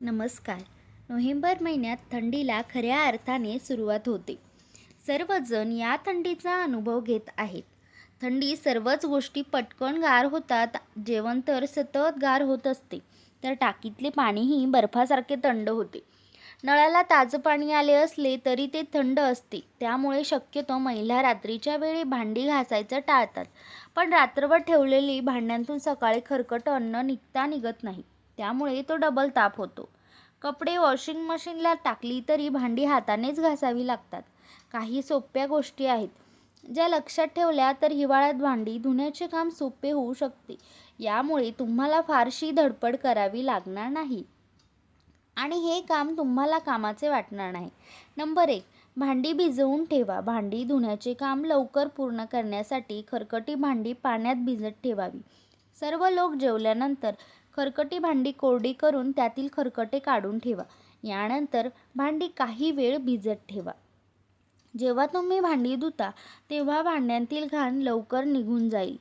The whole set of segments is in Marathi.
नमस्कार. नोव्हेंबर महिन्यात थंडीला खऱ्या अर्थाने सुरुवात होते. सर्वजण या थंडीचा अनुभव घेत आहेत. थंडी सर्वच गोष्टी पटकन गार होतात जेवण तर सतत गार होत असते तर टाकीतले पाणीही बर्फासारखे थंड होते. नळाला ताजं पाणी आले असले तरी ते थंड असते त्यामुळे शक्यतो महिला रात्रीच्या वेळी भांडी घासायचं टाळतात. पण रात्रभर ठेवलेली भांड्यांतून सकाळी खरकट अन्न निघता निघत नाही. त्यामुळे तो डबल ताप होतो. कपडे वॉशिंग मशीनला टाकली तरी भांडी हातानेच घासावी लागतात. काही सोप्या गोष्टी आहेत. ज्या लक्षात ठेवल्या तर हिवाळ्यात भांडी धुण्याचे काम सोपे होऊ शकते. यामुळे तुम्हाला फारशी धडपड करावी लागणार नाही. आणि हे काम तुम्हाला कामाचे वाटणार नाही. नंबर एक भांडी भिजवून ठेवा. भांडी धुण्याचे काम लवकर पूर्ण करण्यासाठी खरकटी भांडी पाण्यात भिजत ठेवावी. सर्व लोक जेवल्यानंतर खरकटी भांडी कोरडी करून त्यातील खरकटे काढून ठेवा. यानंतर भांडी काही वेळ भिजत ठेवा. जेव्हा तुम्ही भांडी धुता तेव्हा भांड्यांतील घाण लवकर निघून जाईल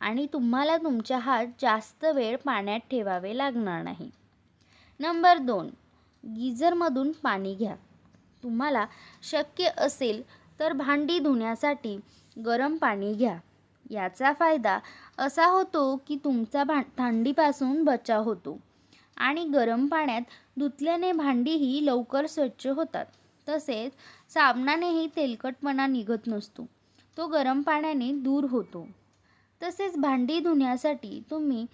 आणि तुम्हाला तुमच्या हात जास्त वेळ पाण्यात ठेवावे लागणार नाही. नंबर दोन गिझरमधून पाणी घ्या. तुम्हाला शक्य असेल तर भांडी धुण्यासाठी गरम पाणी घ्या. याचा फायदा असा होतो की तुमचा भा थंडीपासून बचाव होतो. आणि गरम पाण्यात धुतल्याने भांडीही लवकर स्वच्छ होतात. तसेच साबणानेही तेलकटपणा निघत नसतो. तो गरम पाण्याने दूर होतो. तसेच भांडी धुण्यासाठी तुम्ही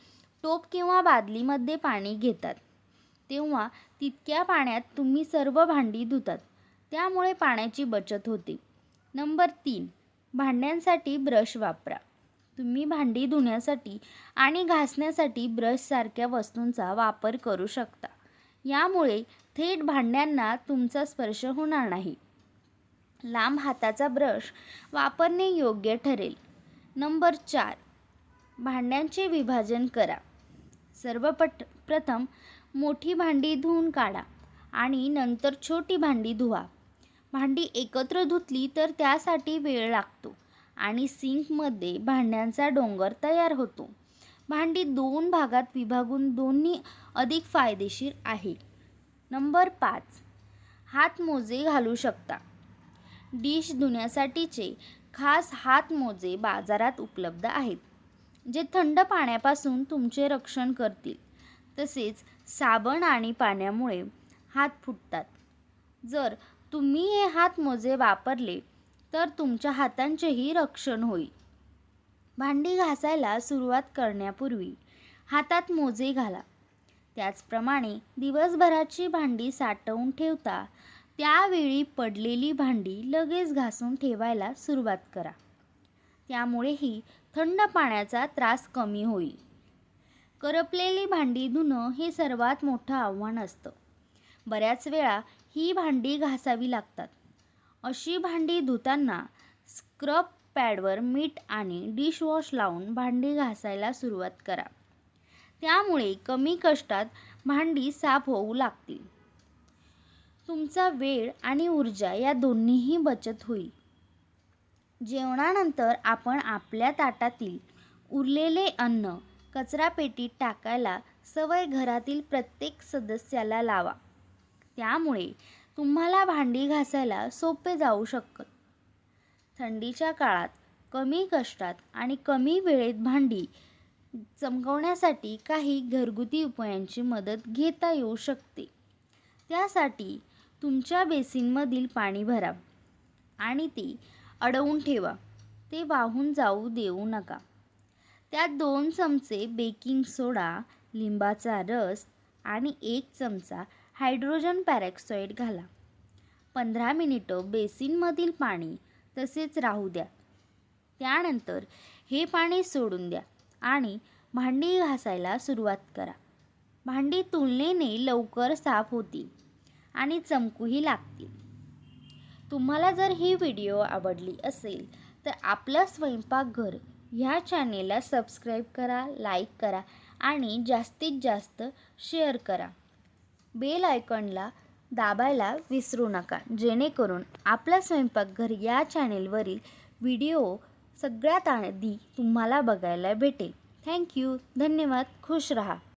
टोप किंवा बादलीमध्ये पाणी घेतात. तेव्हा तितक्या पाण्यात तुम्ही सर्व भांडी धुतात. त्यामुळे पाण्याची बचत होते. नंबर तीन. भांड्यांसाठी ब्रश वापरा. तुम्ही भांडी धुण्यासाठी आणि घासण्यासाठी ब्रशसारख्या वस्तूंचा वापर करू शकता. यामुळे थेट भांड्यांना तुमचा स्पर्श होणार नाही. लांब हाताचा ब्रश वापरणे योग्य ठरेल. नंबर चार. भांड्यांचे विभाजन करा. सर्वपट प्रथम मोठी भांडी धुवून काढा आणि नंतर छोटी भांडी धुवा. भांडी एकत्र धुतली तर त्यासाठी वेळ लागतो. आणि सिंकमध्ये भांड्यांचा डोंगर तयार होतो. भांडी दोन भागात विभागून दोन्ही अधिक फायदेशीर आहे. नंबर पाच. हातमोजे घालू शकता. डिश धुण्यासाठीचे खास हातमोजे बाजारात उपलब्ध आहेत जे थंड पाण्यापासून तुमचे रक्षण करतील. तसेच साबण आणि पाण्यामुळे हात फुटतात. जर तुम्ही हे हातमोजे वापरले तर तुमच्या हातांचेही रक्षण होईल भांडी घासायला सुरुवात करण्यापूर्वी हातात मोजे घाला. त्याचप्रमाणे दिवसभराची भांडी साठवून ठेवता त्यावेळी पडलेली भांडी लगेच घासून ठेवायला सुरुवात करा. त्यामुळेही थंड पाण्याचा त्रास कमी होईल करपलेली भांडी धुणं हे सर्वात मोठं आव्हान असतं. बऱ्याच वेळा ही भांडी घासावी लागतात. अशी भांडी धुताना स्क्रब पॅडवर मीठ आणि डिशवॉश लावून भांडी घासायला सुरुवात करा. त्यामुळे कमी कष्टात भांडी साफ होऊ लागतील. तुमचा वेळ आणि ऊर्जा या दोन्हीही बचत होईल. जेवणानंतर आपण आपल्या ताटातील उरलेले अन्न कचरापेटीत टाकायला सवय घरातील प्रत्येक सदस्याला लावा. त्यामुळे तुम्हाला भांडी घासायला सोपे जाऊ शकत. थंडीच्या काळात कमी कष्टात आणि कमी वेळेत भांडी चमकवण्यासाठी काही घरगुती उपायांची मदत घेता येऊ शकते. त्यासाठी तुमच्या बेसिनमधील पाणी भरा आणि ते अडवून ठेवा. ते वाहून जाऊ देऊ नका. त्यात दोन चमचे बेकिंग सोडा लिंबाचा रस आणि एक चमचा हायड्रोजन पॅरॅक्सॉईड घाला. पंधरा मिनिटं बेसिनमधील पाणी तसेच राहू द्या. त्यानंतर हे पाणी सोडून द्या आणि भांडी घासायला सुरुवात करा. भांडी तुलनेने लवकर साफ होतील आणि चमकूही लागतील. तुम्हाला जर ही व्हिडिओ आवडली असेल तर आपलं स्वयंपाकघर ह्या चॅनेलला सबस्क्राईब करा लाईक करा आणि जास्तीत जास्त शेअर करा. बेल आयकॉनला दाबायला विसरू नका. जेणेकरून आपला स्वयंपाकघर या चॅनेलवरील व्हिडिओ सगळ्यात आधी तुम्हाला बघायला भेटेल. थँक्यू धन्यवाद. खुश रहा.